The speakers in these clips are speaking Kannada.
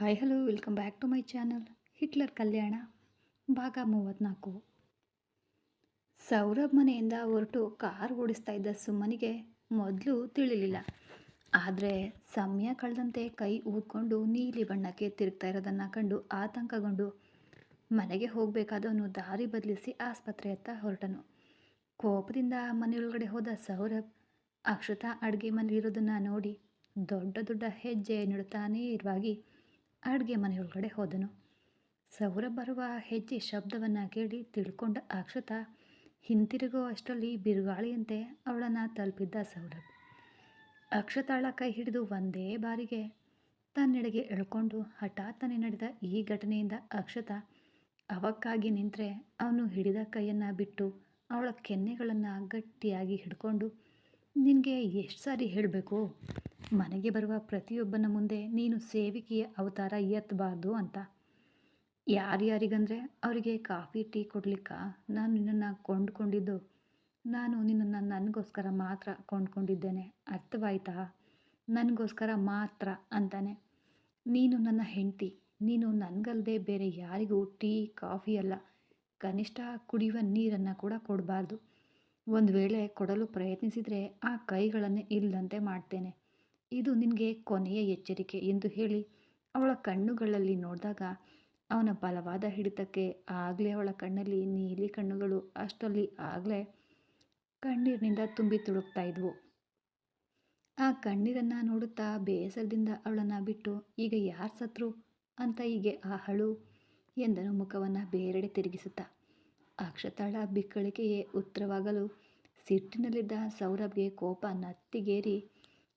Hi hello welcome back to my channel Hitler Kalyana ಭಾಗ ಮೂವತ್ತ್ನಾಲ್ಕು ಸೌರಭ್ ಮನೆಯಿಂದ ಹೊರಟು ಕಾರ್ ಓಡಿಸ್ತಾ ಇದ್ದ ಸುಮ್ಮನಿಗೆ ಮೊದಲು ತಿಳಿಲಿಲ್ಲ. ಆದರೆ ಸಮಯ ಕಳೆದಂತೆ ಕೈ ಊದ್ಕೊಂಡು ನೀಲಿ ಬಣ್ಣಕ್ಕೆ ತಿರುಗ್ತಾ ಇರೋದನ್ನು ಕಂಡು ಆತಂಕಗೊಂಡು ಮನೆಗೆ ಹೋಗಬೇಕಾದವನು ದಾರಿ ಬದಲಿಸಿ ಆಸ್ಪತ್ರೆಯತ್ತ ಹೊರಟನು. ಕೋಪದಿಂದ ಮನೆಯೊಳಗಡೆ ಹೋದ ಸೌರಭ್ ಅಕ್ಷತಾ ಅಡುಗೆ ಮನೆಯಲ್ಲಿರೋದನ್ನು ನೋಡಿ ದೊಡ್ಡ ದೊಡ್ಡ ಹೆಜ್ಜೆ ನೀಡುತ್ತಾನೇ ಇರುವಾಗಿ ಅಡುಗೆ ಮನೆಯೊಳಗಡೆ ಹೋದನು. ಸೌರ ಬರುವ ಹೆಜ್ಜೆ ಶಬ್ದವನ್ನು ಕೇಳಿ ತಿಳ್ಕೊಂಡ ಅಕ್ಷತ, ಹಿಂತಿರುಗೋ ಅಷ್ಟರಲ್ಲಿ ಬಿರುಗಾಳಿಯಂತೆ ಅವಳನ್ನು ತಲುಪಿದ್ದ ಸೌರಭ್. ಅಕ್ಷತಾಳ ಕೈ ಹಿಡಿದು ಒಂದೇ ಬಾರಿಗೆ ತನ್ನೆಡೆಗೆ ಎಳ್ಕೊಂಡು ಹಠಾತ್ತನೆ ನಡೆದ ಈ ಘಟನೆಯಿಂದ ಅಕ್ಷತ ಅವಕ್ಕಾಗಿ ನಿಂತರೆ ಅವನು ಹಿಡಿದ ಕೈಯನ್ನು ಬಿಟ್ಟು ಅವಳ ಕೆನ್ನೆಗಳನ್ನು ಗಟ್ಟಿಯಾಗಿ ಹಿಡ್ಕೊಂಡು, ನಿನಗೆ ಎಷ್ಟು ಸಾರಿ ಹೇಳಬೇಕು? ಮನೆಗೆ ಬರುವ ಪ್ರತಿಯೊಬ್ಬನ ಮುಂದೆ ನೀನು ಸೇವಿಕೆಯ ಅವತಾರ ಎತ್ತಬಾರ್ದು ಅಂತ. ಯಾರ್ಯಾರಿಗಂದರೆ ಅವರಿಗೆ ಕಾಫಿ, ಟೀ ಕೊಡ್ಲಿಕ್ಕ ನಾನು ನಿನ್ನನ್ನು ಕೊಂಡ್ಕೊಂಡಿದ್ದು. ನಾನು ನಿನ್ನನ್ನು ನನಗೋಸ್ಕರ ಮಾತ್ರ ಕೊಂಡ್ಕೊಂಡಿದ್ದೇನೆ. ಅರ್ಥವಾಯ್ತಾ? ನನಗೋಸ್ಕರ ಮಾತ್ರ ಅಂತಾನೆ. ನೀನು ನನ್ನ ಹೆಂಡತಿ. ನೀನು ನನಗಲ್ಲದೆ ಬೇರೆ ಯಾರಿಗೂ ಟೀ, ಕಾಫಿ ಅಲ್ಲ. ಕನಿಷ್ಠ ಕುಡಿಯುವ ನೀರನ್ನು ಕೂಡ ಕೊಡಬಾರ್ದು. ಒಂದು ವೇಳೆ ಕೊಡಲು ಪ್ರಯತ್ನಿಸಿದರೆ ಆ ಕೈಗಳನ್ನು ಇಲ್ಲದಂತೆ ಮಾಡ್ತೇನೆ. ಇದು ನಿನಗೆ ಕೊನೆಯ ಎಚ್ಚರಿಕೆ ಎಂದು ಹೇಳಿ ಅವಳ ಕಣ್ಣುಗಳಲ್ಲಿ ನೋಡಿದಾಗ ಅವನ ಬಲವಾದ ಹಿಡಿತಕ್ಕೆ ಆಗಲೇ ಅವಳ ಕಣ್ಣಲ್ಲಿ ನೀಲಿ ಕಣ್ಣುಗಳು ಅಷ್ಟರಲ್ಲಿ ಆಗಲೇ ಕಣ್ಣೀರಿನಿಂದ ತುಂಬಿ ತುಳುಕ್ತಾ ಇದ್ವು. ಆ ಕಣ್ಣೀರನ್ನು ನೋಡುತ್ತಾ ಬೇಸರದಿಂದ ಅವಳನ್ನು ಬಿಟ್ಟು, ಈಗ ಯಾರು ಸತ್ರು ಅಂತ ಹೀಗೆ ಆ ಹಳು ಎಂದನು ಮುಖವನ್ನು ಬೇರೆಡೆ ತಿರುಗಿಸುತ್ತಾ. ಅಕ್ಷತಾಳ ಬಿಕ್ಕಳಿಕೆಯೇ ಉತ್ತರವಾಗಲು ಸಿಟ್ಟಿನಲ್ಲಿದ್ದ ಸೌರಭ್ಗೆ ಕೋಪ ನತ್ತಿಗೇರಿ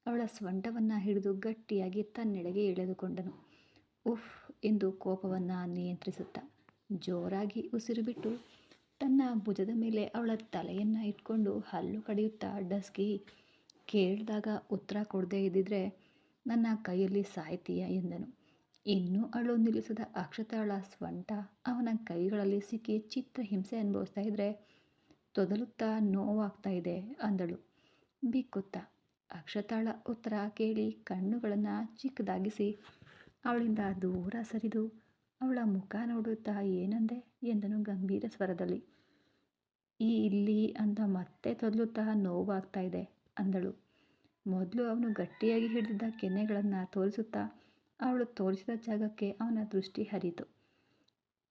ಅವಳ ಸ್ವಂಟವನ್ನು ಹಿಡಿದು ಗಟ್ಟಿಯಾಗಿ ತನ್ನೆಡೆಗೆ ಎಳೆದುಕೊಂಡನು. ಉಫ್ ಎಂದು ಕೋಪವನ್ನು ನಿಯಂತ್ರಿಸುತ್ತಾ ಜೋರಾಗಿ ಉಸಿರು ಬಿಟ್ಟು ತನ್ನ ಭುಜದ ಮೇಲೆ ಅವಳ ತಲೆಯನ್ನು ಇಟ್ಕೊಂಡು ಹಲ್ಲು ಕಡಿಯುತ್ತಾ ಡಸ್ಗಿ ಕೇಳಿದಾಗ ಉತ್ತರ ಕೊಡದೇ ಇದ್ದಿದ್ರೆ ನನ್ನ ಕೈಯಲ್ಲಿ ಸಾಯ್ತೀಯ ಎಂದನು. ಇನ್ನೂ ಅಳು ನಿಲ್ಲಿಸದ ಅಕ್ಷತಾಳ ಸ್ವಂಟ ಅವನ ಕೈಗಳಲ್ಲಿ ಸಿಕ್ಕಿ ಚಿತ್ರ ಹಿಂಸೆ ಅನುಭವಿಸ್ತಾ ಇದ್ರೆ ತೊದಲುತ್ತಾ ನೋವಾಗ್ತಾ ಇದೆ ಅಂದಳು. ಬಿಕ್ಕುತ್ತಾ ಅಕ್ಷತಾಳ ಉತ್ತರ ಕೇಳಿ ಕಣ್ಣುಗಳನ್ನು ಚಿಕ್ಕದಾಗಿಸಿ, ಅವಳಿಂದ ದೂರ ಸರಿದು, ಅವಳ ಮುಖ ನೋಡುತ್ತಾ ಏನಂದೆ? ಎಂದನು ಗಂಭೀರ ಸ್ವರದಲ್ಲಿ. ಈ ಇಲ್ಲಿ ಅಂತ ಮತ್ತೆ ತೊದಲುತ್ತಾ ನೋವಾಗ್ತಾ ಇದೆ, ಅಂದಳು. ಮೊದಲು ಅವನು ಗಟ್ಟಿಯಾಗಿ ಹಿಡಿದಿದ್ದ ಕೆನ್ನೆಗಳನ್ನು ತೋರಿಸುತ್ತಾ, ಅವಳು ತೋರಿಸಿದ ಜಾಗಕ್ಕೆ ಅವನ ದೃಷ್ಟಿ ಹರಿತು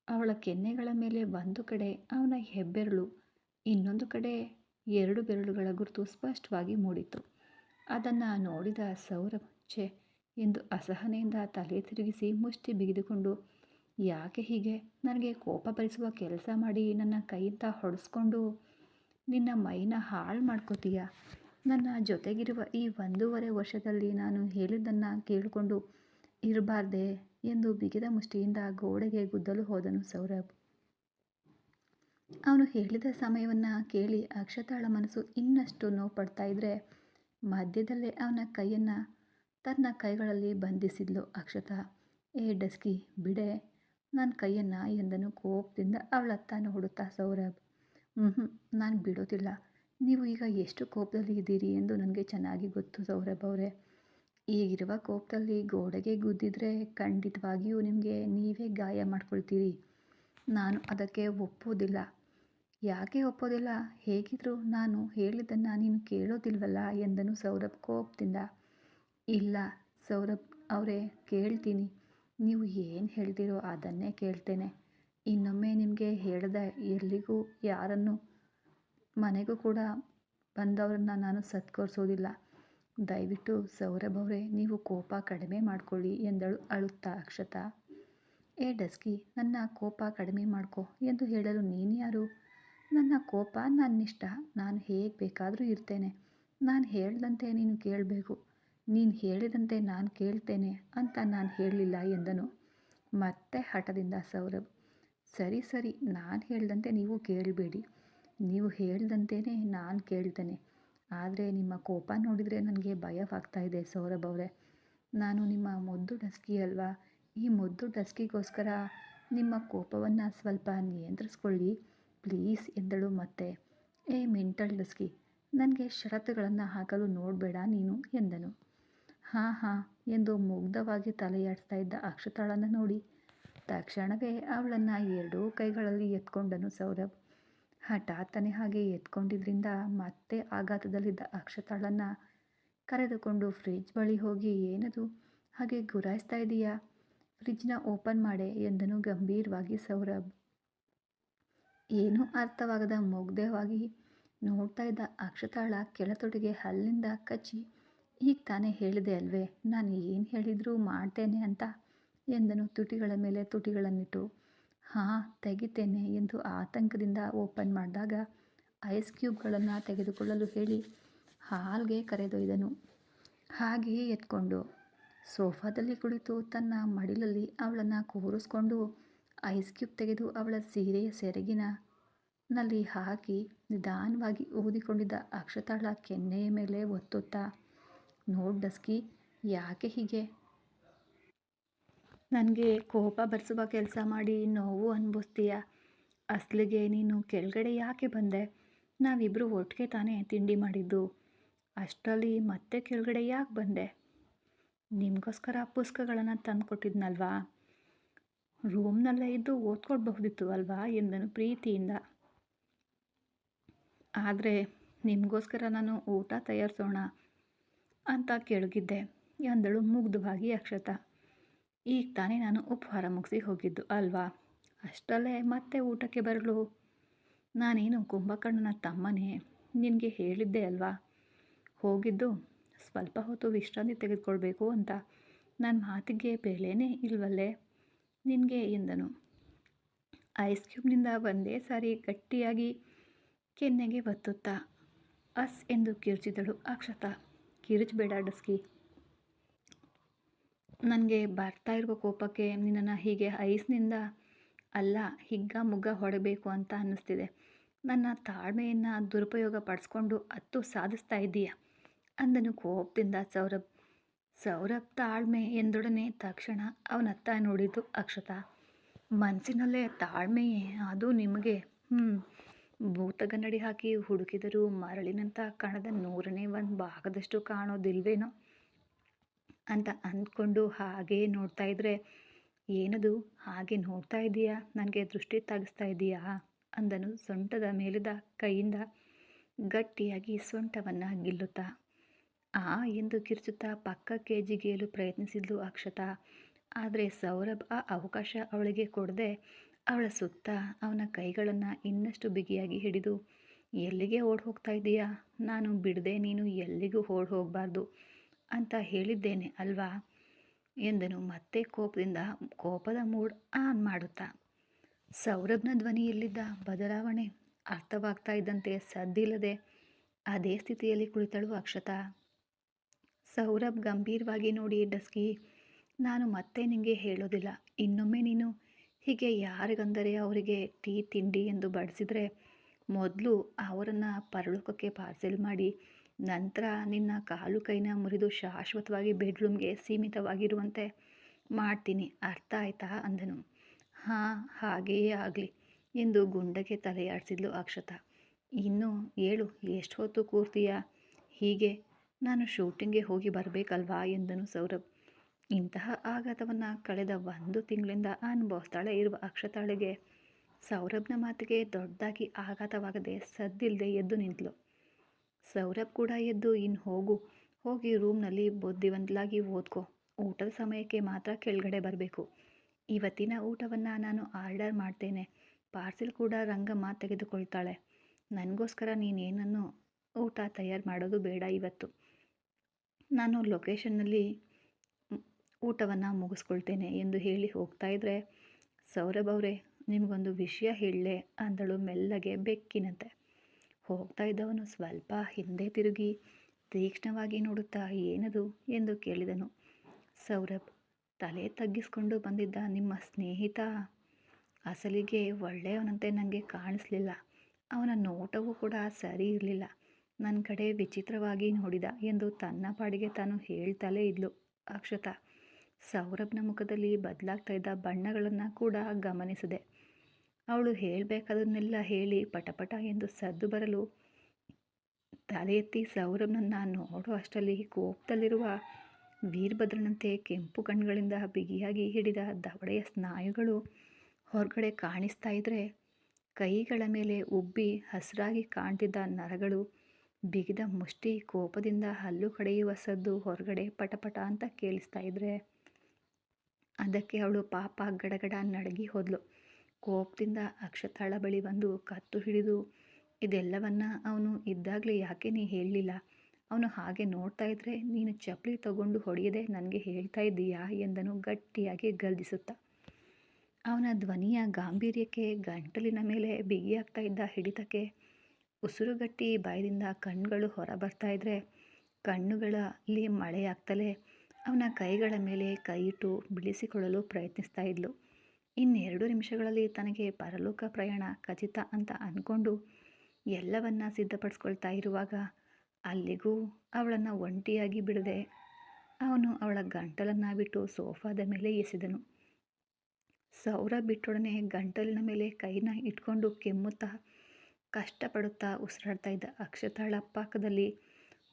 ಅವಳ ಕೆನ್ನೆಗಳ ಮೇಲೆ ಒಂದು ಕಡೆ ಅವನ ಹೆಬ್ಬೆರಳು, ಇನ್ನೊಂದು ಕಡೆ ಎರಡು ಬೆರಳುಗಳ ಗುರುತು ಸ್ಪಷ್ಟವಾಗಿ ಮೂಡಿತು ಅದನ್ನು ನೋಡಿದ ಸೌರಭ್ ಛೆ ಎಂದು ಅಸಹನೆಯಿಂದ ತಲೆ ತಿರುಗಿಸಿ ಮುಷ್ಟಿ ಬಿಗಿದುಕೊಂಡು, ಯಾಕೆ ಹೀಗೆ? ನನಗೆ ಕೋಪ ಭರಿಸುವ ಕೆಲಸ ಮಾಡಿ ನನ್ನ ಕೈಯಿಂದ ಹೊಡೆಸ್ಕೊಂಡು ನಿನ್ನ ಮೈನ ಹಾಳು ಮಾಡ್ಕೋತೀಯ? ನನ್ನ ಜೊತೆಗಿರುವ ಈ ಒಂದೂವರೆ ವರ್ಷದಲ್ಲಿ ನಾನು ಹೇಳಿದ್ದನ್ನು ಕೇಳಿಕೊಂಡು ಇರಬಾರ್ದೆ ಎಂದು ಬಿಗಿದ ಮುಷ್ಟಿಯಿಂದ ಗೋಡೆಗೆ ಗುದ್ದಲು ಹೋದನು ಸೌರಭ್. ಅವನು ಹೇಳಿದ ಸಮಯವನ್ನು ಕೇಳಿ ಅಕ್ಷತಾಳ ಮನಸ್ಸು ಇನ್ನಷ್ಟು ನೋವು ಪಡ್ತಾ ಇದ್ರೆ ಮಧ್ಯದಲ್ಲೇ ಅವನ ಕೈಯನ್ನು ತನ್ನ ಕೈಗಳಲ್ಲಿ ಬಂಧಿಸಿದ್ಲು ಅಕ್ಷತಾ. ಏ ಡಸ್ಕಿ, ಬಿಡೆ. ನನ್ನ ಕೈಯನ್ನು ಎಂದನು ಕೋಪದಿಂದ ಅವಳತ್ತ ಹುಡುತ್ತಾ ಸೌರಭ್. ಹ್ಞೂ ನಾನು ಬಿಡೋದಿಲ್ಲ. ನೀವು ಈಗ ಎಷ್ಟು ಕೋಪದಲ್ಲಿ ಇದ್ದೀರಿ ಎಂದು ನನಗೆ ಚೆನ್ನಾಗಿ ಗೊತ್ತು ಸೌರಭ್ ಅವರೇ. ಈಗಿರುವ ಕೋಪದಲ್ಲಿ ಗೋಡೆಗೆ ಗುದ್ದಿದ್ರೆ ಖಂಡಿತವಾಗಿಯೂ ನಿಮಗೆ ನೀವೇ ಗಾಯ ಮಾಡ್ಕೊಳ್ತೀರಿ. ನಾನು ಅದಕ್ಕೆ ಒಪ್ಪೋದಿಲ್ಲ. ಯಾಕೆ ಒಪ್ಪೋದಿಲ್ಲ? ಹೇಗಿದ್ರು ನಾನು ಹೇಳಿದ್ದನ್ನು ನೀನು ಕೇಳೋದಿಲ್ವಲ್ಲ ಎಂದನು ಸೌರಭ್ ಕೋಪದಿಂದ. ಇಲ್ಲ, ಸೌರಭ್ ಅವರೇ, ಕೇಳ್ತೀನಿ. ನೀವು ಏನು ಹೇಳ್ತೀರೋ ಅದನ್ನೇ ಕೇಳ್ತೇನೆ. ಇನ್ನೊಮ್ಮೆ ನಿಮಗೆ ಹೇಳ್ದ ಎಲ್ಲಿಗೂ ಯಾರನ್ನು, ಮನೆಗೂ ಕೂಡ ಬಂದವರನ್ನು ನಾನು ಸತ್ಕರಿಸೋದಿಲ್ಲ. ದಯವಿಟ್ಟು ಸೌರಭ್ ಅವರೇ, ನೀವು ಕೋಪ ಕಡಿಮೆ ಮಾಡಿಕೊಳ್ಳಿ ಎಂದಳು ಅಳುತ್ತಾ ಅಕ್ಷತಾ ಏ ಡಸ್ಕಿ, ನನ್ನ ಕೋಪ ಕಡಿಮೆ ಮಾಡ್ಕೊ ಎಂದು ಹೇಳಲು ನೀನು ಯಾರು? ನನ್ನ ಕೋಪ ನನ್ನಿಷ್ಟ ನಾನು ಹೇಗೆ ಬೇಕಾದರೂ ಇರ್ತೇನೆ. ನಾನು ಹೇಳ್ದಂತೆ ನೀನು ಕೇಳಬೇಕು. ನೀನು ಹೇಳಿದಂತೆ ನಾನು ಕೇಳ್ತೇನೆ ಅಂತ ನಾನು ಹೇಳಲಿಲ್ಲ ಎಂದನು. ಮತ್ತೆ ಹಠದಿಂದ ಸೌರಭ್, ಸರಿ ಸರಿ, ನಾನು ಹೇಳ್ದಂತೆ ನೀವು ಕೇಳಬೇಡಿ. ನೀವು ಹೇಳ್ದಂತೆಯೇ ನಾನು ಕೇಳ್ತೇನೆ. ಆದರೆ ನಿಮ್ಮ ಕೋಪ ನೋಡಿದರೆ ನನಗೆ ಭಯವಾಗ್ತಾ ಇದೆ ಸೌರಭ್ ಅವರೇ. ನಾನು ನಿಮ್ಮ ಮುದ್ದು ಡಸ್ಕಿ ಅಲ್ವಾ? ಈ ಮುದ್ದು ಡಸ್ಕಿಗೋಸ್ಕರ ನಿಮ್ಮ ಕೋಪವನ್ನು ಸ್ವಲ್ಪ ನಿಯಂತ್ರಿಸ್ಕೊಳ್ಳಿ. ಪ್ಲೀಸ್ ಎಂದಳು ಮತ್ತೆ. ಏ, ಮೆಂಟಲ್ ಡಸ್ಕಿ, ನನಗೆ ಷರತ್ತುಗಳನ್ನು ಹಾಕಲು ನೋಡಬೇಡ ನೀನು ಎಂದನು. ಹಾಂ ಹಾಂ ಎಂದು ಮುಗ್ಧವಾಗಿ ತಲೆಯಾಡಿಸ್ತಾ ಇದ್ದ ಅಕ್ಷತಾಳನ್ನು ನೋಡಿ. ತಕ್ಷಣವೇ ಅವಳನ್ನು ಎರಡೂ ಕೈಗಳಲ್ಲಿ ಎತ್ಕೊಂಡನು ಸೌರಭ್. ಹಠಾತ್ತನೆ ಹಾಗೆ ಎತ್ಕೊಂಡಿದ್ರಿಂದ ಮತ್ತೆ ಆಘಾತದಲ್ಲಿದ್ದ ಅಕ್ಷತಾಳನ್ನು ಕರೆದುಕೊಂಡು ಫ್ರಿಜ್ ಬಳಿ ಹೋಗಿ, ಏನದು? ಹಾಗೆ ಗುರಾಯಿಸ್ತಾ ಇದೀಯಾ? ಫ್ರಿಜ್ನ ಓಪನ್ ಮಾಡೆ, ಎಂದನು ಗಂಭೀರವಾಗಿ ಸೌರಭ್. ಏನೂ ಅರ್ಥವಾಗದ ಮುಗ್ಧವಾಗಿ ನೋಡ್ತಾ ಇದ್ದ ಅಕ್ಷತಾಳ ಕೆಳತೊಡೆಗೆ ಹಲ್ಲಿಂದ ಕಚ್ಚಿ, ಈಗ ತಾನೇ ಹೇಳಿದೆ ಅಲ್ವೇ, ನಾನು ಏನು ಹೇಳಿದರೂ ಮಾಡ್ತೇನೆ ಅಂತ? ಎಂದನು ತುಟಿಗಳ ಮೇಲೆ ತುಟಿಗಳನ್ನಿಟ್ಟು. ಹಾಂ, ತೆಗಿತೇನೆ ಎಂದು ಆತಂಕದಿಂದ ಓಪನ್ ಮಾಡಿದಾಗ ಐಸ್ ಕ್ಯೂಬ್ಗಳನ್ನು ತೆಗೆದುಕೊಳ್ಳಲು ಹೇಳಿ ಹಾಲ್ಗೆ ಕರೆದೊಯ್ದನು. ಹಾಗೆಯೇ ಎತ್ಕೊಂಡು ಸೋಫಾದಲ್ಲಿ ಕುಳಿತು ತನ್ನ ಮಡಿಲಲ್ಲಿ ಅವಳನ್ನು ಕೂರಿಸ್ಕೊಂಡು ಐಸ್ ಕ್ಯೂಬ್ ತೆಗೆದು ಅವಳ ಸೀರೆಯ ಸೆರಗಿನ ನಲ್ಲಿ ಹಾಕಿ ನಿಧಾನವಾಗಿ ಊದಿಕೊಂಡಿದ್ದ ಅಕ್ಷತಾಳ ಕೆನ್ನೆಯ ಮೇಲೆ ಒತ್ತುತ್ತಾ, ನೋಡ್ ಡಸ್ಕಿ, ಯಾಕೆ ಹೀಗೆ? ನನಗೆ ಕೋಪ ಬರೆಸುವ ಕೆಲಸ ಮಾಡಿ ನೋವು ಅನುಭವಿಸ್ತೀಯ? ಅಸ್ಲಿಗೆ ನೀನು ಕೆಳಗಡೆ ಯಾಕೆ ಬಂದೆ? ನಾವಿಬ್ಬರು ಒಟ್ಟಿಗೆ ತಾನೇ ತಿಂಡಿ ಮಾಡಿದ್ದು. ಅಷ್ಟರಲ್ಲಿ ಮತ್ತೆ ಕೆಳಗಡೆ ಯಾಕೆ ಬಂದೆ? ನಿಮಗೋಸ್ಕರ ಪುಸ್ತಕಗಳನ್ನು ತಂದು ಕೊಟ್ಟಿದ್ನಲ್ವಾ ರೂಮ್ನಲ್ಲೇ ಇದ್ದು ಓದ್ಕೊಳ್ಬಹುದಿತ್ತು ಅಲ್ವಾ ಎಂದನು ಪ್ರೀತಿಯಿಂದ. ಆದರೆ ನಿಮಗೋಸ್ಕರ ನಾನು ಊಟ ತಯಾರಿಸೋಣ ಅಂತ ಕೆಳಗಿದ್ದೆ ಎಂದಳು ಮುಗ್ಧವಾಗಿ ಅಕ್ಷತ. ಈಗ ತಾನೇ ನಾನು ಉಪಹಾರ ಮುಗಿಸಿ ಹೋಗಿದ್ದು ಅಲ್ವಾ? ಅಷ್ಟಲ್ಲೇ ಮತ್ತೆ ಊಟಕ್ಕೆ ಬರಲು? ನಾನೇನು ಕುಂಭಕರ್ಣನ ತಮ್ಮನೇ ನಿನಗೆ ಹೇಳಿದ್ದೆ ಅಲ್ವಾ? ಹೋಗಿದ್ದು ಸ್ವಲ್ಪ ಹೊತ್ತು ವಿಶ್ರಾಂತಿ ತೆಗೆದುಕೊಳ್ಬೇಕು ಅಂತ. ನನ್ನ ಮಾತಿಗೆ ಬೆಲೆನೇ ಇಲ್ವಲ್ಲೇ? ನಿನಗೆ ಎಂದನು. ಐಸ್ ಕ್ಯೂಬ್ನಿಂದ ಒಂದೇ ಸಾರಿ ಗಟ್ಟಿಯಾಗಿ ಕೆನ್ನೆಗೆ ಒತ್ತುತ್ತಾ. ಅಸ್ ಎಂದು ಕಿರುಚಿದಳು ಅಕ್ಷತ. ಕಿರುಚಬೇಡ ಡಸ್ಕಿ. ನನಗೆ ಬರ್ತಾ ಇರುವ ಕೋಪಕ್ಕೆ ನಿನ್ನನ್ನು ಹೀಗೆ ಐಸ್ನಿಂದ ಅಲ್ಲ, ಹಿಗ್ಗ ಮುಗ್ಗ ಹೊಡಬೇಕು ಅಂತ ಅನ್ನಿಸ್ತಿದೆ. ನನ್ನ ತಾಳ್ಮೆಯನ್ನು ದುರುಪಯೋಗ ಪಡಿಸ್ಕೊಂಡು ಹತ್ತು ಸಾಧಿಸ್ತಾ ಇದ್ದೀಯ? ಅಂದನು ಕೋಪದಿಂದ ಸೌರಭ್. ಸೌರಭ್ ತಾಳ್ಮೆ ಎಂದೊಡನೆ ತಕ್ಷಣ ಅವನತ್ತ ನೋಡಿದ್ದು ಅಕ್ಷತಾ. ಮನಸ್ಸಿನಲ್ಲೇ ತಾಳ್ಮೆಯೇ, ಅದು ನಿಮಗೆ. ಹ್ಞೂ ಭೂತಗನ್ನಡಿ ಹಾಕಿ ಹುಡುಕಿದರೂ ಮರಳಿನಂತ ಕಣದ ನೂರನೇ ಒಂದು ಭಾಗದಷ್ಟು ಕಾಣೋದಿಲ್ವೇನೋ? ಅಂತ ಅಂದ್ಕೊಂಡು ಹಾಗೇ ನೋಡ್ತಾ ಇದ್ರೆ, ಏನದು? ಹಾಗೆ ನೋಡ್ತಾ ಇದೀಯಾ? ನನಗೆ ದೃಷ್ಟಿ ತಾಗಿಸ್ತಾ ಇದೀಯಾ? ಅಂದನು ಸೊಂಟದ ಮೇಲಿದ ಕೈಯಿಂದ ಗಟ್ಟಿಯಾಗಿ ಸೊಂಟವನ್ನು ಗಿಲ್ಲುತ್ತಾ. ಆ ಎಂದು ಕಿರ್ಚುತ್ತಾ ಪಕ್ಕಕ್ಕೆ ಜಿಗಿಯಲು ಪ್ರಯತ್ನಿಸಿದ್ಲು ಅಕ್ಷತಾ. ಆದರೆ ಸೌರಭ್ ಆ ಅವಕಾಶ ಅವಳಿಗೆ ಕೊಡದೆ ಅವಳ ಸುತ್ತ ಅವನ ಕೈಗಳನ್ನು ಇನ್ನಷ್ಟು ಬಿಗಿಯಾಗಿ ಹಿಡಿದು, ಎಲ್ಲಿಗೆ ಓಡ್ ಹೋಗ್ತಾ ಇದ್ದೀಯಾ? ನಾನು ಬಿಡದೆ ನೀನು ಎಲ್ಲಿಗೂ ಓಡ್ ಹೋಗಬಾರ್ದು ಅಂತ ಹೇಳಿದ್ದೇನೆ ಅಲ್ವಾ? ಎಂದನು ಮತ್ತೆ ಕೋಪದಿಂದ, ಕೋಪದ ಮೂಡ್ ಆನ್ ಮಾಡುತ್ತಾ? ಸೌರಭ್ನ ಧ್ವನಿಯಲ್ಲಿದ್ದ ಬದಲಾವಣೆ ಅರ್ಥವಾಗ್ತಾ ಇದ್ದಂತೆ ಸದ್ದಿಲ್ಲದೆ ಅದೇ ಸ್ಥಿತಿಯಲ್ಲಿ ಕುಳಿತಳು ಅಕ್ಷತಾ. ಸೌರಭ್ ಗಂಭೀರವಾಗಿ ನೋಡಿ ಡಸ್ಕಿ, ನಾನು ಮತ್ತೆ ನಿಮಗೆ ಹೇಳೋದಿಲ್ಲ. ಇನ್ನೊಮ್ಮೆ ನೀನು ಹೀಗೆ ಯಾರಿಗಂದರೆ ಅವರಿಗೆ ಟೀ, ತಿಂಡಿ ಎಂದು ಬಡಿಸಿದರೆ ಮೊದಲು ಅವರನ್ನು ಪರಳುಕಕ್ಕೆ ಪಾರ್ಸೆಲ್ ಮಾಡಿ, ನಂತರ ನಿನ್ನ ಕಾಲು ಕೈನ ಮುರಿದು ಶಾಶ್ವತವಾಗಿ ಬೆಡ್ರೂಮ್ಗೆ ಸೀಮಿತವಾಗಿರುವಂತೆ ಮಾಡ್ತೀನಿ. ಅರ್ಥ ಆಯ್ತಾ? ಅಂದನು. ಹಾಂ, ಹಾಗೆಯೇ ಆಗಲಿ ಎಂದು ಗುಂಡಗೆ ತಲೆಯಾಡಿಸಿದ್ಲು ಅಕ್ಷತಾ. ಇನ್ನು ಏಳು ಎಷ್ಟು ಹೊತ್ತು ಕೂರ್ತೀಯ? ಹೀಗೆ ನಾನು ಶೂಟಿಂಗ್ಗೆ ಹೋಗಿ ಬರಬೇಕಲ್ವಾ ಎಂದನು ಸೌರಭ್. ಇಂತಹ ಆಘಾತವನ್ನು ಕಳೆದ ಒಂದು ತಿಂಗಳಿಂದ ಅನುಭವಿಸ್ತಾಳೆ ಇರುವ ಅಕ್ಷತಾಳಿಗೆ ಸೌರಭ್ನ ಮಾತಿಗೆ ದೊಡ್ಡದಾಗಿ ಆಘಾತವಾಗದೆ ಸದ್ದಿಲ್ಲದೆ ಎದ್ದು ನಿಂತಳು ಸೌರಭ್ ಕೂಡ ಎದ್ದು ಇನ್ನು ಹೋಗು, ಹೋಗಿ ರೂಮ್ನಲ್ಲಿ ಬುದ್ಧಿವಂತಲಾಗಿ ಓದ್ಕೋ, ಊಟದ ಸಮಯಕ್ಕೆ ಮಾತ್ರ ಕೆಳಗಡೆ ಬರಬೇಕು. ಇವತ್ತಿನ ಊಟವನ್ನು ನಾನು ಆರ್ಡರ್ ಮಾಡ್ತೇನೆ, ಪಾರ್ಸೆಲ್ ಕೂಡ ರಂಗಮ್ಮ ತೆಗೆದುಕೊಳ್ತಾಳೆ. ನನಗೋಸ್ಕರ ನೀನೇನನ್ನು ಊಟ ತಯಾರು ಮಾಡೋದು ಬೇಡ ಇವತ್ತು. ನಾನು ಲೊಕೇಶನ್ನಲ್ಲಿ ಊಟವನ್ನು ಮುಗಿಸ್ಕೊಳ್ತೇನೆ ಎಂದು ಹೇಳಿ ಹೋಗ್ತಾ ಇದ್ದರೆ ಸೌರಭ್ ಅವರೇ, ನಿಮಗೊಂದು ವಿಷಯ ಹೇಳಲೆ. ಅಂದಳು ಮೆಲ್ಲಗೆ ಬೆಕ್ಕಿನಂತೆ. ಹೋಗ್ತಾ ಇದ್ದವನು ಸ್ವಲ್ಪ ಹಿಂದೆ ತಿರುಗಿ, ತೀಕ್ಷ್ಣವಾಗಿ ನೋಡುತ್ತಾ, ಏನದು? ಎಂದು ಕೇಳಿದನು. ಸೌರಭ್, ತಲೆ ತಗ್ಗಿಸ್ಕೊಂಡು ಬಂದಿದ್ದ ನಿಮ್ಮ ಸ್ನೇಹಿತ ಅಸಲಿಗೆ ಒಳ್ಳೆಯವನಂತೆ ನನಗೆ ಕಾಣಿಸ್ಲಿಲ್ಲ. ಅವನ ನೋಟವೂ ಕೂಡ ಸರಿ ಇರಲಿಲ್ಲ. ನನ್ನ ಕಡೆ ವಿಚಿತ್ರವಾಗಿ ನೋಡಿದ ಎಂದು ತನ್ನ ಪಾಡಿಗೆ ತಾನು ಹೇಳ್ತಲೇ ಇದ್ಲು ಅಕ್ಷತಾ. ಸೌರಭ್ನ ಮುಖದಲ್ಲಿ ಬದಲಾಗ್ತಾ ಇದ್ದ ಬಣ್ಣಗಳನ್ನು ಕೂಡ ಗಮನಿಸಿದೆ. ಅವಳು ಹೇಳಬೇಕಾದನ್ನೆಲ್ಲ ಹೇಳಿ ಪಟಪಟ ಎಂದು ಸದ್ದು ಬರಲು ತಲೆ ಎತ್ತಿ ಸೌರಭ್ನನ್ನು ನೋಡೋ ಅಷ್ಟರಲ್ಲಿ ಕೋಪದಲ್ಲಿರುವ ವೀರಭದ್ರನಂತೆ ಕೆಂಪು ಕಣ್ಗಳಿಂದ ಬಿಗಿಯಾಗಿ ಹಿಡಿದ ದವಡೆಯ ಸ್ನಾಯುಗಳು ಹೊರಗಡೆ ಕಾಣಿಸ್ತಾ ಇದ್ರೆ ಕೈಗಳ ಮೇಲೆ ಉಬ್ಬಿ ಹಸಿರಾಗಿ ಕಾಣ್ತಿದ್ದ ನರಗಳು ಬಿಗಿದ ಮುಷ್ಟಿ ಕೋಪದಿಂದ ಹಲ್ಲು ಕಡೆಯುವ ಸದ್ದು ಹೊರಗಡೆ ಪಟಪಟ ಅಂತ ಕೇಳಿಸ್ತಾ ಇದ್ರೆ ಅದಕ್ಕೆ ಅವಳು ಪಾಪ ಗಡಗಡ ನಡಗಿ ಹೋದ್ಲು. ಕೋಪದಿಂದ ಅಕ್ಷತಾಳ ಬಳಿ ಬಂದು ಕತ್ತು ಹಿಡಿದು, ಇದೆಲ್ಲವನ್ನ ಅವನು ಇದ್ದಾಗಲೇ ಯಾಕೆ ನೀ ಹೇಳಲಿಲ್ಲ? ಅವನು ಹಾಗೆ ನೋಡ್ತಾ ಇದ್ರೆ ನೀನು ಚಪ್ಪಲಿ ತಗೊಂಡು ಹೊಡೆಯದೆ ನನಗೆ ಹೇಳ್ತಾ ಇದ್ದೀಯಾ? ಎಂದನು ಗಟ್ಟಿಯಾಗಿ ಗರ್ಜಿಸುತ್ತಾ. ಅವನ ಧ್ವನಿಯ ಗಾಂಭೀರ್ಯಕ್ಕೆ ಗಂಟಲಿನ ಮೇಲೆ ಬಿಗಿಯಾಗ್ತಾ ಇದ್ದ ಹಿಡಿತಕ್ಕೆ ಉಸಿರುಗಟ್ಟಿ ಬಾಯದಿಂದ ಕಣ್ಣುಗಳು ಹೊರ ಬರ್ತಾ ಇದ್ರೆ ಕಣ್ಣುಗಳಲ್ಲಿ ಮಳೆಯಾಗ್ತಲೇ ಅವನ ಕೈಗಳ ಮೇಲೆ ಕೈಯಿಟ್ಟು ಬಿಡಿಸಿಕೊಳ್ಳಲು ಪ್ರಯತ್ನಿಸ್ತಾ ಇದ್ಲು. ಇನ್ನೆರಡು ನಿಮಿಷಗಳಲ್ಲಿ ತನಗೆ ಪರಲೋಕ ಪ್ರಯಾಣ ಖಚಿತ ಅಂತ ಅಂದ್ಕೊಂಡು ಎಲ್ಲವನ್ನ ಸಿದ್ಧಪಡಿಸ್ಕೊಳ್ತಾ ಇರುವಾಗ ಅಲ್ಲಿಗೂ ಅವಳನ್ನು ಒಂಟಿಯಾಗಿ ಬಿಡದೆ ಅವನು ಅವಳ ಗಂಟಲನ್ನು ಬಿಟ್ಟು ಸೋಫಾದ ಮೇಲೆ ಎಸೆದನು. ಸೌರ ಬಿಟ್ಟೊಡನೆ ಗಂಟಲಿನ ಮೇಲೆ ಕೈನ ಇಟ್ಕೊಂಡು ಕೆಮ್ಮುತ್ತಾ ಕಷ್ಟಪಡುತ್ತಾ ಉಸಿರಾಡ್ತಾ ಇದ್ದ ಅಕ್ಷತಾಳ ಪಕ್ಕದಲ್ಲಿ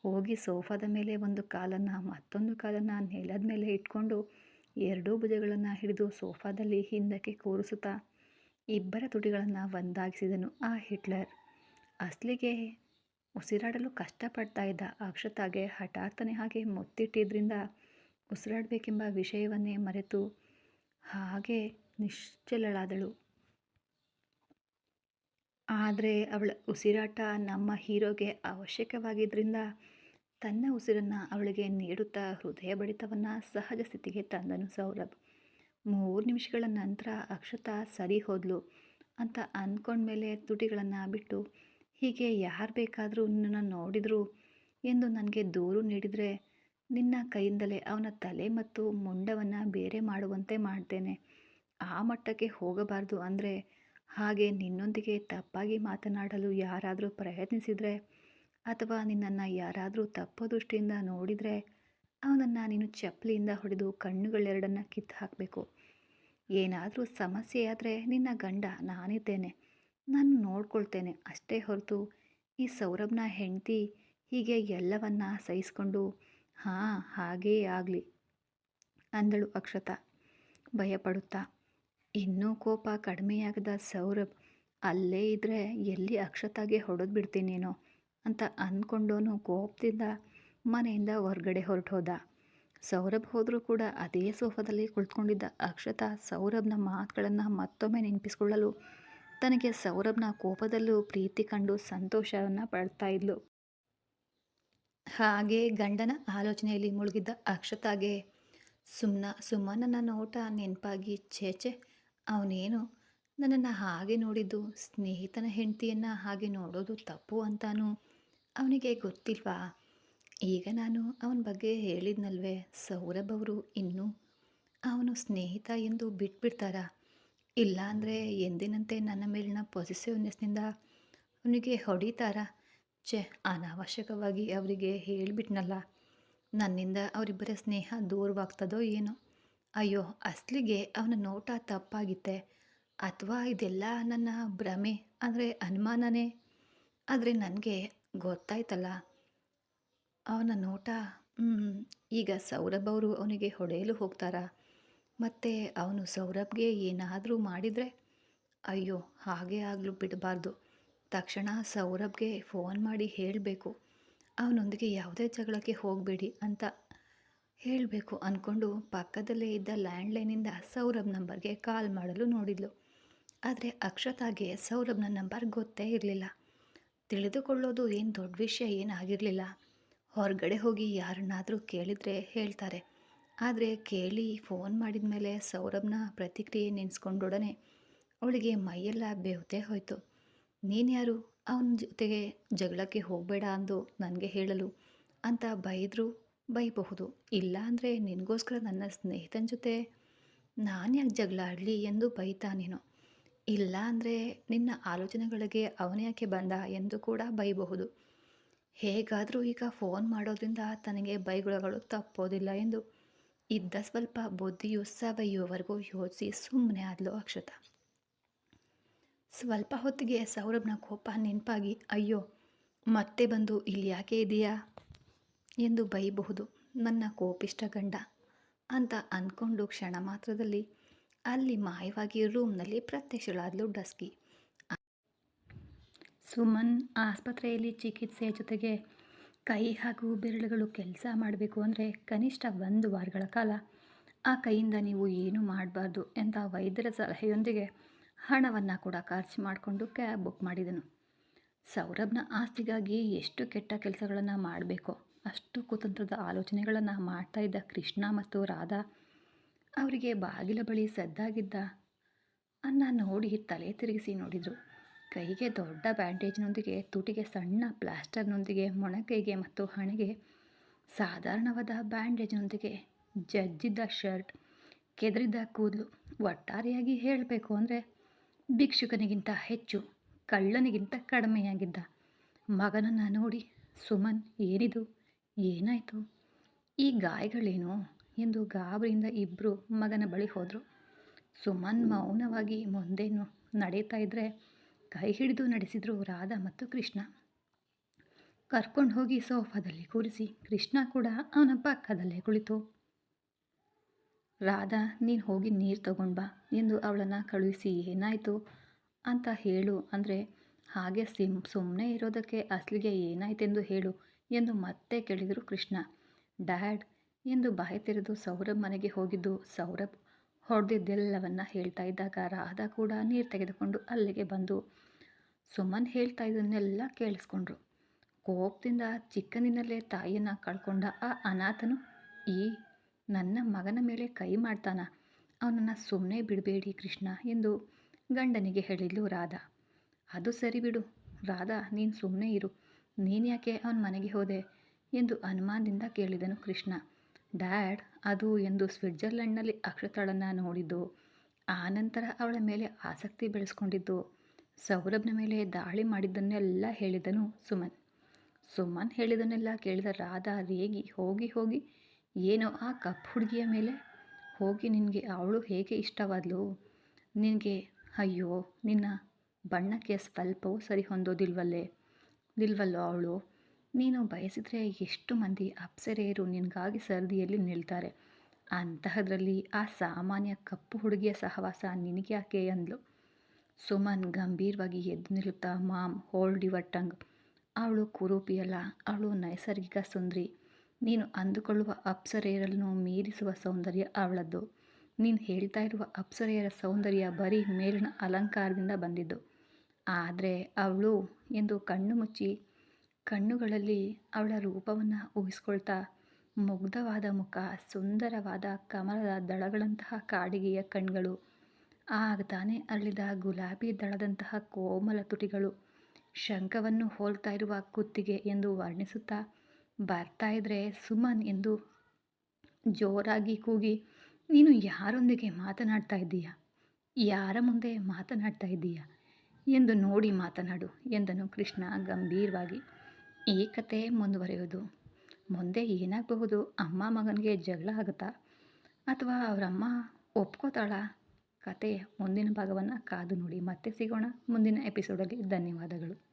ಹೋಗಿ ಸೋಫಾದ ಮೇಲೆ ಒಂದು ಕಾಲನ್ನು, ಮತ್ತೊಂದು ಕಾಲನ್ನು ನೆಲದ ಮೇಲೆ ಇಟ್ಕೊಂಡು ಎರಡೂ ಭುಜಗಳನ್ನು ಹಿಡಿದು ಸೋಫಾದಲ್ಲಿ ಹಿಂದಕ್ಕೆ ಕೂರಿಸುತ್ತಾ ಇಬ್ಬರ ತುಟಿಗಳನ್ನು ಒಂದಾಗಿಸಿದನು ಆ ಹಿಟ್ಲರ್. ಅಸ್ಲಿಗೆ ಉಸಿರಾಡಲು ಕಷ್ಟಪಡ್ತಾ ಇದ್ದ ಅಕ್ಷತಾಗೆ ಹಠಾತ್ತನೆ ಹಾಗೆ ಮುತ್ತಿಟ್ಟಿದ್ರಿಂದ ಉಸಿರಾಡಬೇಕೆಂಬ ವಿಷಯವನ್ನೇ ಮರೆತು ಹಾಗೆ ನಿಶ್ಚಲಳಾದಳು. ಆದರೆ ಅವಳ ಉಸಿರಾಟ ನಮ್ಮ ಹೀರೋಗೆ ಅವಶ್ಯಕವಾಗಿದ್ದರಿಂದ ತನ್ನ ಉಸಿರನ್ನು ಅವಳಿಗೆ ನೀಡುತ್ತಾ ಹೃದಯ ಬಡಿತವನ್ನು ಸಹಜ ಸ್ಥಿತಿಗೆ ತಂದನು ಸೌರಭ್. ಮೂರು ನಿಮಿಷಗಳ ನಂತರ ಅಕ್ಷತಾ ಸರಿ ಹೋದ್ಲು. ಅಂತ ಅಂದ್ಕೊಂಡ್ಮೇಲೆ ತುಟಿಗಳನ್ನು ಬಿಟ್ಟು, ಹೀಗೆ ಯಾರು ಬೇಕಾದರೂ ನಿನ್ನನ್ನು ನೋಡಿದರು ಎಂದು ನನಗೆ ದೂರು ನೀಡಿದರೆ ನಿನ್ನ ಕೈಯಿಂದಲೇ ಅವನ ತಲೆ ಮತ್ತು ಮುಂಡವನ್ನು ಬೇರೆ ಮಾಡುವಂತೆ ಮಾಡ್ತೇನೆ. ಆ ಮಟ್ಟಕ್ಕೆ ಹೋಗಬಾರ್ದು ಅಂದರೆ ಹಾಗೆ ನಿನ್ನೊಂದಿಗೆ ತಪ್ಪಾಗಿ ಮಾತನಾಡಲು ಯಾರಾದರೂ ಪ್ರಯತ್ನಿಸಿದರೆ ಅಥವಾ ನಿನ್ನನ್ನು ಯಾರಾದರೂ ತಪ್ಪು ದೃಷ್ಟಿಯಿಂದ ನೋಡಿದರೆ ಅವನನ್ನು ನೀನು ಚಪ್ಪಲಿಯಿಂದ ಹೊಡೆದು ಕಣ್ಣುಗಳೆರಡನ್ನು ಕಿತ್ತು ಹಾಕಬೇಕು ಏನಾದರೂ ಸಮಸ್ಯೆ ಆದರೆ ನಿನ್ನ ಗಂಡ, ನಾನಿದ್ದೇನೆ, ನಾನು ನೋಡ್ಕೊಳ್ತೇನೆ ಅಷ್ಟೇ ಹೊರತು ಈ ಸೌರಭ್ನ ಹೆಂಡತಿ ಹೀಗೆ ಎಲ್ಲವನ್ನ ಸಹಿಸ್ಕೊಂಡು, ಹಾಂ, ಹಾಗೇ ಆಗಲಿ ಅಂದಳು ಅಕ್ಷತಾ. ಭಯಪಡುತ್ತಾ ಇನ್ನೂ ಕೋಪ ಕಡಿಮೆಯಾಗದ ಸೌರಭ್, ಅಲ್ಲೇ ಇದ್ದರೆ ಎಲ್ಲಿ ಅಕ್ಷತಾಗೆ ಹೊಡೆದು ಬಿಡ್ತೀನೇನೋ? ಅಂತ ಅಂದ್ಕೊಂಡೋನು ಕೋಪದಿಂದ ಮನೆಯಿಂದ ಹೊರಗಡೆ ಹೊರಟೋದ. ಸೌರಭ್ ಹೋದರೂ ಕೂಡ ಅದೇ ಸೋಫಾದಲ್ಲಿ ಕುಳಿತುಕೊಂಡಿದ್ದ ಅಕ್ಷತಾ ಸೌರಭ್ನ ಮಾತುಗಳನ್ನು ಮತ್ತೊಮ್ಮೆ ನೆನಪಿಸಿಕೊಳ್ಳಲು ತನಗೆ ಸೌರಭ್ನ ಕೋಪದಲ್ಲೂ ಪ್ರೀತಿ ಕಂಡು ಸಂತೋಷವನ್ನು ಪಡ್ತಾ ಇದ್ಲು. ಹಾಗೆ ಗಂಡನ ಆಲೋಚನೆಯಲ್ಲಿ ಮುಳುಗಿದ್ದ ಅಕ್ಷತಾಗೆ ಸುಮ್ನ ಸುಮ್ಮನನ್ನ ನೋಟ ನೆನಪಾಗಿ ಛೇಚೆ ಅವನೇನು? ನನ್ನನ್ನು ಹಾಗೆ ನೋಡಿದ್ದು, ಸ್ನೇಹಿತನ ಹೆಂಡತಿಯನ್ನು ಹಾಗೆ ನೋಡೋದು ತಪ್ಪು ಅಂತಾನು ಅವನಿಗೆ ಗೊತ್ತಿಲ್ವಾ? ಈಗ ನಾನು ಅವನ ಬಗ್ಗೆ ಹೇಳಿದ್ನಲ್ವೇ, ಸೌರಭ್ ಅವರು ಇನ್ನೂ ಅವನು ಸ್ನೇಹಿತ ಎಂದು ಬಿಟ್ಬಿಡ್ತಾರಾ? ಇಲ್ಲ ಅಂದರೆ ಎಂದಿನಂತೆ ನನ್ನ ಮೇಲಿನ ಪೊಸಿಸಿವ್ನೆಸ್ನಿಂದ ಅವನಿಗೆ ಹೊಡಿತಾರಾ? ಛೆ, ಅನಾವಶ್ಯಕವಾಗಿ ಅವರಿಗೆ ಹೇಳಿಬಿಟ್ನಲ್ಲ, ನನ್ನಿಂದ ಅವರಿಬ್ಬರ ಸ್ನೇಹ ದೂರವಾಗ್ತದೋ ಏನೋ? ಅಯ್ಯೋ, ಅಸ್ಲಿಗೆ ಅವನ ನೋಟ ತಪ್ಪಾಗಿತ್ತೆ. ಅಥವಾ ಇದೆಲ್ಲ ನನ್ನ ಭ್ರಮೆ ಅಂದರೆ ಅನುಮಾನನೇ? ಆದರೆ ನನಗೆ ಗೊತ್ತಾಯ್ತಲ್ಲ. ಅವನ ನೋಟ ಈಗ ಸೌರಭ್ ಅವರು ಅವನಿಗೆ ಹೊಡೆಯಲು ಹೋಗ್ತಾರಾ? ಮತ್ತು ಅವನು ಸೌರಭ್ಗೆ ಏನಾದರೂ ಮಾಡಿದರೆ? ಅಯ್ಯೋ, ಹಾಗೆ ಆಗಲು ಬಿಡಬಾರ್ದು. ತಕ್ಷಣ ಸೌರಭ್ಗೆ ಫೋನ್ ಮಾಡಿ ಹೇಳಬೇಕು. ಅವನೊಂದಿಗೆ ಯಾವುದೇ ಜಗಳಕ್ಕೆ ಹೋಗಬೇಡಿ ಅಂತ ಹೇಳಬೇಕು ಅಂದ್ಕೊಂಡು ಪಕ್ಕದಲ್ಲೇ ಇದ್ದ ಲ್ಯಾಂಡ್ಲೈನಿಂದ ಸೌರಭ್ ನಂಬರ್ಗೆ ಕಾಲ್ ಮಾಡಲು ನೋಡಿದ್ಲು. ಆದರೆ ಅಕ್ಷತಾಗೆ ಸೌರಭ್ನ ನಂಬರ್ ಗೊತ್ತೇ ಇರಲಿಲ್ಲ. ತಿಳಿದುಕೊಳ್ಳೋದು ಏನು ದೊಡ್ಡ ವಿಷಯ ಏನಾಗಿರಲಿಲ್ಲ. ಹೊರಗಡೆ ಹೋಗಿ ಯಾರನ್ನಾದರೂ ಕೇಳಿದರೆ ಹೇಳ್ತಾರೆ. ಆದರೆ ಕೇಳಿ ಫೋನ್ ಮಾಡಿದ ಮೇಲೆ ಸೌರಭ್ನ ಪ್ರತಿಕ್ರಿಯೆ ನೆನೆಸ್ಕೊಂಡೊಡನೆ ಅವಳಿಗೆ ಮೈಯೆಲ್ಲ ಬೇವತೆ ಹೋಯಿತು. ನೀನ್ಯಾರು ಅವನ ಜೊತೆಗೆ ಜಗಳಕ್ಕೆ ಹೋಗಬೇಡ ಅಂದು ನನಗೆ ಹೇಳಲು ಅಂತ ಬೈದರೂ ಬೈಬಹುದು. ಇಲ್ಲ ಅಂದರೆ ನಿನಗೋಸ್ಕರ ನನ್ನ ಸ್ನೇಹಿತನ ಜೊತೆ ನಾನು ಯಾಕೆ ಜಗಳ ಆಡಲಿ ಎಂದು ಬೈತಾನೇನೋ ಇಲ್ಲ ಅಂದರೆ ನಿನ್ನ ಆಲೋಚನೆಗಳಿಗೆ ಅವನ್ಯಾಕೆ ಬಂದ ಎಂದು ಕೂಡ ಬೈಬಹುದು. ಹೇಗಾದರೂ ಈಗ ಫೋನ್ ಮಾಡೋದ್ರಿಂದ ತನಗೆ ಬೈಗುಳಗಳು ತಪ್ಪೋದಿಲ್ಲ ಎಂದು ಇದ್ದ ಸ್ವಲ್ಪ ಬುದ್ಧಿಯು ಸವೆಯುವವರೆಗೂ ಯೋಚಿಸಿ ಸುಮ್ಮನೆ ಆದಲು ಅಕ್ಷತ. ಸ್ವಲ್ಪ ಹೊತ್ತಿಗೆ ಸೌರಭ್ನ ಕೋಪ ನೆನಪಾಗಿ ಅಯ್ಯೋ, ಮತ್ತೆ ಬಂದು ಇಲ್ಲಿ ಯಾಕೆ ಇದೆಯಾ? ಎಂದು ಬೈಬಹುದು. ನನ್ನ ಕೋಪಿಷ್ಟ ಗಂಡ. ಅಂತ ಅಂದ್ಕೊಂಡು ಕ್ಷಣ ಮಾತ್ರದಲ್ಲಿ ಅಲ್ಲಿ ಮಾಯವಾಗಿ ರೂಮ್ನಲ್ಲಿ ಪ್ರತ್ಯಕ್ಷಳಾದ್ಲು ಡಸ್ಕಿ. ಸುಮನ್ ಆಸ್ಪತ್ರೆಯಲ್ಲಿ ಚಿಕಿತ್ಸೆ ಜೊತೆಗೆ ಕೈ ಹಾಗೂ ಬೆರಳುಗಳು ಕೆಲಸ ಮಾಡಬೇಕು ಅಂದರೆ ಕನಿಷ್ಠ ಒಂದು ವಾರಗಳ ಕಾಲ ಆ ಕೈಯಿಂದ ನೀವು ಏನೂ ಮಾಡಬಾರ್ದು ಎಂತ ವೈದ್ಯರ ಸಲಹೆಯೊಂದಿಗೆ ಹಣವನ್ನು ಕೂಡ ಖರ್ಚು ಮಾಡಿಕೊಂಡು ಕ್ಯಾಬ್ ಬುಕ್ ಮಾಡಿದನು. ಸೌರಭ್ನ ಆಸ್ತಿಗಾಗಿ ಎಷ್ಟು ಕೆಟ್ಟ ಕೆಲಸಗಳನ್ನು ಮಾಡಬೇಕೋ ಅಷ್ಟು ಕುತಂತ್ರದ ಆಲೋಚನೆಗಳನ್ನು ಮಾಡ್ತಾ ಇದ್ದ ಕೃಷ್ಣ ಮತ್ತು ರಾಧಾ, ಅವರಿಗೆ ಬಾಗಿಲ ಬಳಿ ಸದ್ದಾಗಿದ್ದ ಅನ್ನ ನೋಡಿ ತಲೆ ತಿರುಗಿಸಿ ನೋಡಿದರು. ಕೈಗೆ ದೊಡ್ಡ ಬ್ಯಾಂಡೇಜ್ನೊಂದಿಗೆ, ತುಟಿಗೆ ಸಣ್ಣ ಪ್ಲಾಸ್ಟರ್ನೊಂದಿಗೆ, ಮೊಣಕೈಗೆ ಮತ್ತು ಹಣೆಗೆ ಸಾಧಾರಣವಾದ ಬ್ಯಾಂಡೇಜ್ನೊಂದಿಗೆ ಜಜ್ಜಿದ್ದ ಶರ್ಟ್, ಕೆದರಿದ್ದ ಕೂದಲು ಒಟ್ಟಾರೆಯಾಗಿ ಹೇಳಬೇಕು ಅಂದರೆ ಭಿಕ್ಷುಕನಿಗಿಂತ ಹೆಚ್ಚು, ಕಳ್ಳನಿಗಿಂತ ಕಡಿಮೆಯಾಗಿದ್ದ ಮಗನನ್ನು ನೋಡಿ ಸುಮನ್ ಏನಿದು ಏನಾಯಿತು? ಈ ಗಾಯಗಳೇನು? ಎಂದು ಗಾಬರಿಯಿಂದ ಇಬ್ಬರು ಮಗನ ಬಳಿ ಹೋದರು. ಸುಮನ್ ಮೌನವಾಗಿ ಮುಂದೇನು ನಡೀತಾ ಇದ್ದರೆ ಕೈ ಹಿಡಿದು ನಡೆಸಿದರು ರಾಧಾ ಮತ್ತು ಕೃಷ್ಣ. ಕರ್ಕೊಂಡು ಹೋಗಿ ಸೋಫಾದಲ್ಲಿ ಕೂರಿಸಿ. ಕೃಷ್ಣ ಕೂಡ ಅವನ ಪಕ್ಕದಲ್ಲೇ ಕುಳಿತು. ರಾಧಾ, ನೀನು ಹೋಗಿ ನೀರು ತಗೊಂಡು ಬಾ ಎಂದು ಅವಳನ್ನು ಕಳುಹಿಸಿ. ಏನಾಯಿತು ಅಂತ ಹೇಳು ಅಂದರೆ ಹಾಗೆ ಸಿಮ್ ಸುಮ್ಮನೆ ಇರೋದಕ್ಕೆ ಅಸಲಿಗೆ ಏನಾಯ್ತೆಂದು ಹೇಳು. ಎಂದು ಮತ್ತೆ ಕೇಳಿದರು ಕೃಷ್ಣ. ಡ್ಯಾಡ್, ಎಂದು ಬಾಯಿ ತೆರೆದು ಸೌರಭ್ ಮನೆಗೆ ಹೋಗಿದ್ದು ಸೌರಭ್ ಹೊಡೆದಿದ್ದೆಲ್ಲವನ್ನ ಹೇಳ್ತಾ ಇದ್ದಾಗ ರಾಧಾ ಕೂಡ ನೀರು ತೆಗೆದುಕೊಂಡು ಅಲ್ಲಿಗೆ ಬಂದು ಸುಮನ್ ಹೇಳ್ತಾ ಇದನ್ನೆಲ್ಲ ಕೇಳಿಸ್ಕೊಂಡ್ರು. ಕೋಪದಿಂದ ಚಿಕ್ಕಂದಿನಲ್ಲೇ ತಾಯಿಯನ್ನು ಕಳ್ಕೊಂಡ ಆ ಅನಾಥನು ಈ ನನ್ನ ಮಗನ ಮೇಲೆ ಕೈ ಮಾಡ್ತಾನ. ಅವನನ್ನು ಸುಮ್ಮನೆ ಬಿಡಬೇಡಿ ಕೃಷ್ಣ ಎಂದು ಗಂಡನಿಗೆ ಹೇಳಿದ್ಲು ರಾಧಾ. ಅದು ಸರಿ ಬಿಡು ರಾಧಾ, ನೀನು ಸುಮ್ಮನೆ ಇರು. ನೀನು ಯಾಕೆ ಅವನ ಮನೆಗೆ ಹೋದೆ? ಎಂದು ಅನುಮಾನದಿಂದ ಕೇಳಿದನು ಕೃಷ್ಣ. ಡ್ಯಾಡ್, ಅದು ಎಂದು ಸ್ವಿಟ್ಜರ್ಲೆಂಡ್ನಲ್ಲಿ ಅಕ್ಷತಾಳನ್ನು ನೋಡಿದ್ದು. ಆನಂತರ ಅವಳ ಮೇಲೆ ಆಸಕ್ತಿ ಬೆಳೆಸ್ಕೊಂಡಿದ್ದು. ಸೌರಭ್ನ ಮೇಲೆ ದಾಳಿ ಮಾಡಿದ್ದನ್ನೆಲ್ಲ ಹೇಳಿದನು ಸುಮನ್. ಸುಮನ್ ಹೇಳಿದನ್ನೆಲ್ಲ ಕೇಳಿದ ರಾಧಾ ರೇಗಿ ಹೋಗಿ ಹೋಗಿ, ಏನೋ ಆ ಕಪ್ ಹುಡುಗಿಯ ಮೇಲೆ? ಹೋಗಿ ನಿನಗೆ ಅವಳು ಹೇಗೆ ಇಷ್ಟವಾದ್ಲು? ನಿನಗೆ, ಅಯ್ಯೋ, ನಿನ್ನ ಬಣ್ಣಕ್ಕೆ ಸ್ವಲ್ಪವೂ ಸರಿ ಹೊಂದೋದಿಲ್ವಲ್ಲೇ? ನಿಲ್ವಲ್ಲೋ ಅವಳು? ನೀನು ಬಯಸಿದರೆ ಎಷ್ಟು ಮಂದಿ ಅಪ್ಸರೆಯರು ನಿನಗಾಗಿ ಸರದಿಯಲ್ಲಿ ನಿಲ್ತಾರೆ. ಅಂತಹದ್ರಲ್ಲಿ ಆ ಸಾಮಾನ್ಯ ಕಪ್ಪು ಹುಡುಗಿಯ ಸಹವಾಸ ನಿನಗೆ ಯಾಕೆ ಅಂದ್ಲು? ಸುಮನ್ ಗಂಭೀರವಾಗಿ ಎದ್ದು ನಿಲ್ಲುತ್ತಾ ಮಾಮ್ ಹೋಲ್ಡ್ ಯುವರ್ ಟಂಗ್. ಅವಳು ಕುರೂಪಿಯಲ್ಲ, ಅವಳು ನೈಸರ್ಗಿಕ ಸುಂದರಿ. ನೀನು ಅಂದುಕೊಳ್ಳುವ ಅಪ್ಸರೆಯರನ್ನು ಮೀರಿಸುವ ಸೌಂದರ್ಯ ಅವಳದ್ದು. ನೀನು ಹೇಳ್ತಾ ಇರುವ ಅಪ್ಸರೆಯರ ಸೌಂದರ್ಯ ಬರೀ ಮೇಲಿನ ಅಲಂಕಾರದಿಂದ ಬಂದಿದ್ದು. ಆದರೆ ಅವಳು ಎಂದು ಕಣ್ಣು ಮುಚ್ಚಿ ಕಣ್ಣುಗಳಲ್ಲಿ ಅವಳ ರೂಪವನ್ನು ಊಹಿಸ್ಕೊಳ್ತಾ ಮುಗ್ಧವಾದ ಮುಖ, ಸುಂದರವಾದ ಕಮಲದ ದಳಗಳಂತಹ ಕಾಡಿಗೆಯ ಕಣ್ಗಳು. ಆಗ ತಾನೇ ಅರಳಿದ ಗುಲಾಬಿ ದಳದಂತಹ ಕೋಮಲ ತುಟಿಗಳು ಶಂಖವನ್ನು ಹೋಲ್ತಾ ಇರುವ ಕುತ್ತಿಗೆ ಎಂದು ವರ್ಣಿಸುತ್ತಾ ಬರ್ತಾ ಇದ್ರೆ ಸುಮನ್ ಎಂದು ಜೋರಾಗಿ ಕೂಗಿ, ನೀನು ಯಾರೊಂದಿಗೆ ಮಾತನಾಡ್ತಾ ಇದ್ದೀಯಾ? ಯಾರ ಮುಂದೆ ಮಾತನಾಡ್ತಾ ಇದ್ದೀಯಾ? ಎಂದು ನೋಡಿ ಮಾತನಾಡು ಎಂದನು ಕೃಷ್ಣ ಗಂಭೀರವಾಗಿ. ಈ ಕತೆ ಮುಂದುವರೆಯುವುದು. ಮುಂದೆ ಏನಾಗಬಹುದು? ಅಮ್ಮ ಮಗನಿಗೆ ಜಗಳ ಆಗುತ್ತಾ? ಅಥವಾ ಅವರಮ್ಮ ಒಪ್ಕೋತಾಳ? ಕತೆ ಮುಂದಿನ ಭಾಗವನ್ನು ಕಾದು ನೋಡಿ ಮತ್ತೆ ಸಿಗೋಣ. ಮುಂದಿನ ಎಪಿಸೋಡಲ್ಲಿ ಧನ್ಯವಾದಗಳು.